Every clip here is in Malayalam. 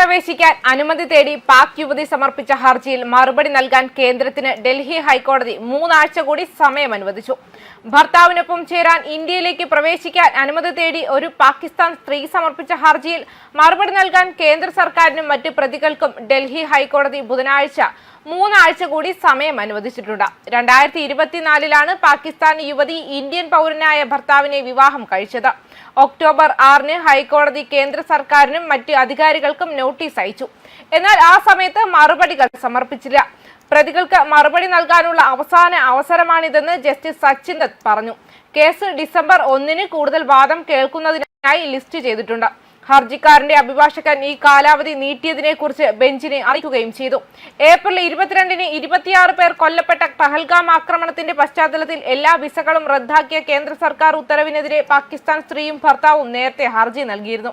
പ്രവേശിക്കാൻ അനുമതി തേടി പാക് യുവതി സമർപ്പിച്ച ഹർജിയിൽ മറുപടി നൽകാൻ കേന്ദ്രത്തിന് ഡൽഹി ഹൈക്കോടതി മൂന്നാഴ്ച കൂടി സമയം അനുവദിച്ചു. ഭർത്താവിനൊപ്പം ചേരാൻ ഇന്ത്യയിലേക്ക് പ്രവേശിക്കാൻ അനുമതി തേടി ഒരു പാകിസ്ഥാൻ സ്ത്രീ സമർപ്പിച്ച ഹർജിയിൽ മറുപടി നൽകാൻ കേന്ദ്ര സർക്കാരിനും മറ്റ് പ്രതികൾക്കും ഡൽഹി ഹൈക്കോടതി ബുധനാഴ്ച മൂന്നാഴ്ച കൂടി സമയം അനുവദിച്ചിട്ടുണ്ട്. രണ്ടായിരത്തി ഇരുപത്തിനാലിലാണ് പാകിസ്ഥാൻ യുവതി ഇന്ത്യൻ പൗരനായ ഭർത്താവിനെ വിവാഹം കഴിച്ചത്. ഒക്ടോബർ ആറിന് ഹൈക്കോടതി കേന്ദ്ര സർക്കാരിനും മറ്റ് അധികാരികൾക്കും നോട്ടീസ് അയച്ചു. എന്നാൽ ആ സമയത്ത് മറുപടികൾ സമർപ്പിച്ചില്ല. പ്രതികൾക്ക് മറുപടി നൽകാനുള്ള അവസാന അവസരമാണിതെന്ന് ജസ്റ്റിസ് സച്ചിൻ ദത്ത് പറഞ്ഞു. കേസ് ഡിസംബർ ഒന്നിന് കൂടുതൽ വാദം കേൾക്കുന്നതിനായി ലിസ്റ്റ് ചെയ്തിട്ടുണ്ട്. ഹർജിക്കാരന്റെ അഭിഭാഷകൻ ഈ കാലാവധി നീട്ടിയതിനെ കുറിച്ച് ബെഞ്ചിനെ അറിയിക്കുകയും ചെയ്തു. ഏപ്രിൽ ഇരുപത്തിരണ്ടിന് ഇരുപത്തിയാറ് പേർ കൊല്ലപ്പെട്ട പഹൽഗാം ആക്രമണത്തിന്റെ പശ്ചാത്തലത്തിൽ എല്ലാ വിസകളും റദ്ദാക്കിയ കേന്ദ്ര സർക്കാർ ഉത്തരവിനെതിരെ പാകിസ്ഥാൻ സ്ത്രീയും ഭർത്താവും നേരത്തെ ഹർജി നൽകിയിരുന്നു.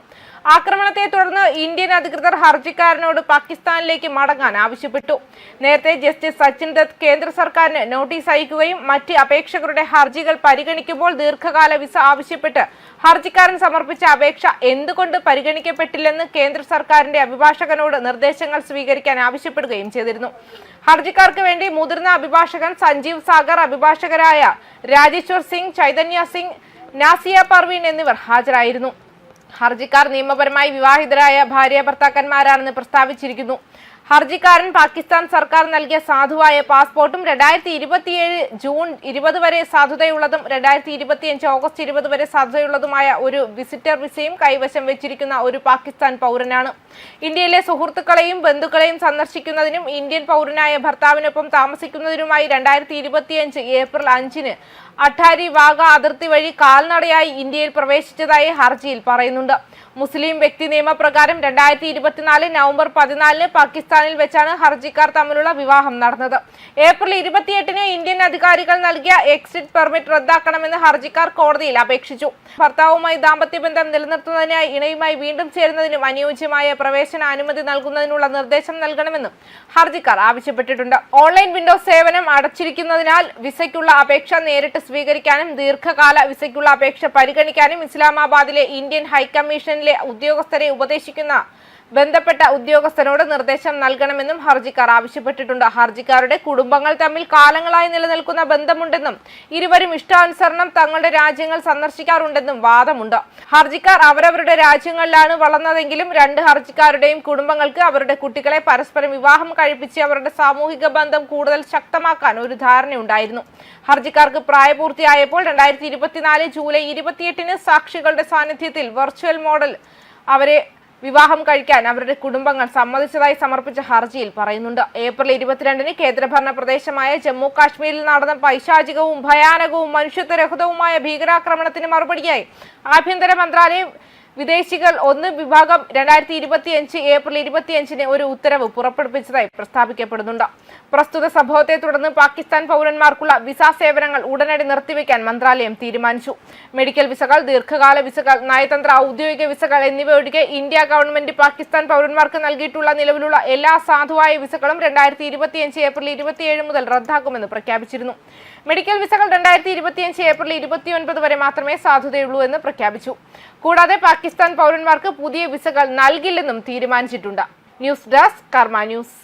ആക്രമണത്തെ തുടർന്ന് ഇന്ത്യൻ അധികൃതർ ഹർജിക്കാരനോട് പാകിസ്ഥാനിലേക്ക് മടങ്ങാൻ ആവശ്യപ്പെട്ടു. നേരത്തെ ജസ്റ്റിസ് സച്ചിൻ ദത്ത് കേന്ദ്ര സർക്കാരിന് നോട്ടീസ് അയക്കുകയും മറ്റ് അപേക്ഷകരുടെ ഹർജികൾ പരിഗണിക്കുമ്പോൾ ദീർഘകാല വിസ ആവശ്യപ്പെട്ട് ഹർജിക്കാരൻ സമർപ്പിച്ച അപേക്ഷ എന്തുകൊണ്ട് പരിഗണിക്കപ്പെട്ടില്ലെന്ന് കേന്ദ്ര സർക്കാരിന്റെ അഭിഭാഷകനോട് നിർദ്ദേശങ്ങൾ സ്വീകരിക്കാൻ ആവശ്യപ്പെടുകയും ചെയ്തിരുന്നു. ഹർജിക്കാർക്ക് വേണ്ടി മുതിർന്ന അഭിഭാഷകൻ സഞ്ജീവ് സാഗർ അഭിഭാഷകരായ രാജേശ്വർ സിംഗ് ചൈതന്യ സിംഗ് നാസിയ പർവീൻ എന്നിവർ ഹാജരായിരുന്നു. ഹർജിക്കാർ നിയമപരമായി വിവാഹിതരായ ഭാര്യ ഭർത്താക്കന്മാരാണെന്ന് പ്രസ്താവിച്ചിരിക്കുന്നു. ഹർജിക്കാരൻ പാകിസ്ഥാൻ സർക്കാർ നൽകിയ സാധുവായ പാസ്പോർട്ടും രണ്ടായിരത്തി ഇരുപത്തിയേഴ് ജൂൺ ഇരുപത് വരെ സാധുതയുള്ളതും രണ്ടായിരത്തി ഇരുപത്തിയഞ്ച് ഓഗസ്റ്റ് ഇരുപത് വരെ സാധുതയുള്ളതുമായ ഒരു വിസിറ്റർ വിസയും കൈവശം വെച്ചിരിക്കുന്ന ഒരു പാകിസ്ഥാൻ പൗരനാണ്. ഇന്ത്യയിലെ സുഹൃത്തുക്കളെയും ബന്ധുക്കളെയും സന്ദർശിക്കുന്നതിനും ഇന്ത്യൻ പൗരനായ ഭർത്താവിനൊപ്പം താമസിക്കുന്നതിനുമായി രണ്ടായിരത്തി ഇരുപത്തിയഞ്ച് ഏപ്രിൽ അഞ്ചിന് അട്ടാരി വാഗ അതിർത്തി വഴി കാൽനടയായി ഇന്ത്യയിൽ പ്രവേശിച്ചതായി ഹർജിയിൽ പറയുന്നുണ്ട്. മുസ്ലിം വ്യക്തി നിയമപ്രകാരം രണ്ടായിരത്തി ഇരുപത്തിനാല് നവംബർ പതിനാലിന് പാകിസ്ഥാനിൽ വെച്ചാണ് ഹർജിക്കാർ തമ്മിലുള്ള വിവാഹം നടന്നത്. ഏപ്രിൽ ഇരുപത്തിയെട്ടിന് ഇന്ത്യൻ അധികാരികൾ നൽകിയ എക്സിറ്റ് പെർമിറ്റ് റദ്ദാക്കണമെന്ന് ഹർജിക്കാർ കോടതിയിൽ അപേക്ഷിച്ചു. ഭർത്താവുമായി ദാമ്പത്യ ബന്ധം നിലനിർത്തുന്നതിനായി ഇണയുമായി വീണ്ടും ചേരുന്നതിനും അനുയോജ്യമായ പ്രവേശന അനുമതി നൽകുന്നതിനുള്ള നിർദ്ദേശം നൽകണമെന്നും ഹർജിക്കാർ ആവശ്യപ്പെട്ടിട്ടുണ്ട്. ഓൺലൈൻ വിൻഡോ സേവനം അടച്ചിരിക്കുന്നതിനാൽ വിസയ്ക്കുള്ള അപേക്ഷ നേരിട്ട് സ്വീകരിക്കാനും ദീർഘകാല വിസയ്ക്കുള്ള അപേക്ഷ പരിഗണിക്കാനും ഇസ്ലാമാബാദിലെ ഇന്ത്യൻ ഹൈക്കമ്മീഷനിലെ ഉദ്യോഗസ്ഥരെ ഉപദേശിക്കുന്ന ബന്ധപ്പെട്ട ഉദ്യോഗസ്ഥനോട് നിർദ്ദേശം നൽകണമെന്നും ഹർജിക്കാർ ആവശ്യപ്പെട്ടിട്ടുണ്ട്. ഹർജിക്കാരുടെ കുടുംബങ്ങൾ തമ്മിൽ കാലങ്ങളായി നിലനിൽക്കുന്ന ബന്ധമുണ്ടെന്നും ഇരുവരും ഇഷ്ടാനുസരണം തങ്ങളുടെ രാജ്യങ്ങൾ സന്ദർശിക്കാറുണ്ടെന്നും വാദമുണ്ട്. ഹർജിക്കാർ അവരവരുടെ രാജ്യങ്ങളിലാണ് വളർന്നതെങ്കിലും രണ്ട് ഹർജിക്കാരുടെയും കുടുംബങ്ങൾക്ക് അവരുടെ കുട്ടികളെ പരസ്പരം വിവാഹം കഴിപ്പിച്ച് അവരുടെ സാമൂഹിക ബന്ധം കൂടുതൽ ശക്തമാക്കാൻ ഒരു ധാരണയുണ്ടായിരുന്നു. ഹർജിക്കാർക്ക് പ്രായപൂർത്തിയായപ്പോൾ രണ്ടായിരത്തി ഇരുപത്തിനാല് ജൂലൈ ഇരുപത്തിയെട്ടിന് സാക്ഷികളുടെ സാന്നിധ്യത്തിൽ വെർച്വൽ മോഡൽ അവരെ വിവാഹം കഴിക്കാൻ അവരുടെ കുടുംബങ്ങൾ സമ്മതിച്ചതായി സമർപ്പിച്ച ഹർജിയിൽ പറയുന്നുണ്ട്. ഏപ്രിൽ ഇരുപത്തിരണ്ടിന് കേന്ദ്രഭരണ പ്രദേശമായ ജമ്മു കാശ്മീരിൽ നടന്ന പൈശാചികവും ഭയാനകവും മനുഷ്യത്വരഹിതവുമായ ഭീകരാക്രമണത്തിന് മറുപടിയായി ആഭ്യന്തര മന്ത്രാലയം വിദേശികൾ ഒന്ന് വിഭാഗം രണ്ടായിരത്തി ഇരുപത്തിയഞ്ച് ഏപ്രിൽ ഇരുപത്തിയഞ്ചിന് ഒരു ഉത്തരവ് പുറപ്പെടുവിച്ചതായി പ്രസ്താവിക്കപ്പെടുന്നുണ്ട്. പ്രസ്തുത സംഭവത്തെ തുടർന്ന് പാകിസ്ഥാൻ പൗരന്മാർക്കുള്ള വിസ സേവനങ്ങൾ ഉടനടി നിർത്തിവെക്കാൻ മന്ത്രാലയം തീരുമാനിച്ചു. മെഡിക്കൽ വിസകൾ ദീർഘകാല വിസകൾ നയതന്ത്ര ഔദ്യോഗിക വിസകൾ എന്നിവ ഒഴികെ ഇന്ത്യ ഗവൺമെന്റ് പാകിസ്ഥാൻ പൗരന്മാർക്ക് നൽകിയിട്ടുള്ള നിലവിലുള്ള എല്ലാ സാധുവായ വിസകളും രണ്ടായിരത്തി ഇരുപത്തിയഞ്ച് ഏപ്രിൽ ഇരുപത്തിയേഴ് മുതൽ റദ്ദാക്കുമെന്ന് പ്രഖ്യാപിച്ചിരുന്നു. മെഡിക്കൽ വിസകൾ രണ്ടായിരത്തി ഇരുപത്തിയഞ്ച് ഏപ്രിൽ ഇരുപത്തിയൊൻപത് വരെ മാത്രമേ സാധുതയുള്ളൂ എന്ന് പ്രഖ്യാപിച്ചു. കൂടാതെ പാകിസ്ഥാൻ പൗരന്മാർക്ക് പുതിയ വിസകൾ നൽകില്ലെന്നും തീരുമാനിച്ചിട്ടുണ്ട്. News desk Karma news.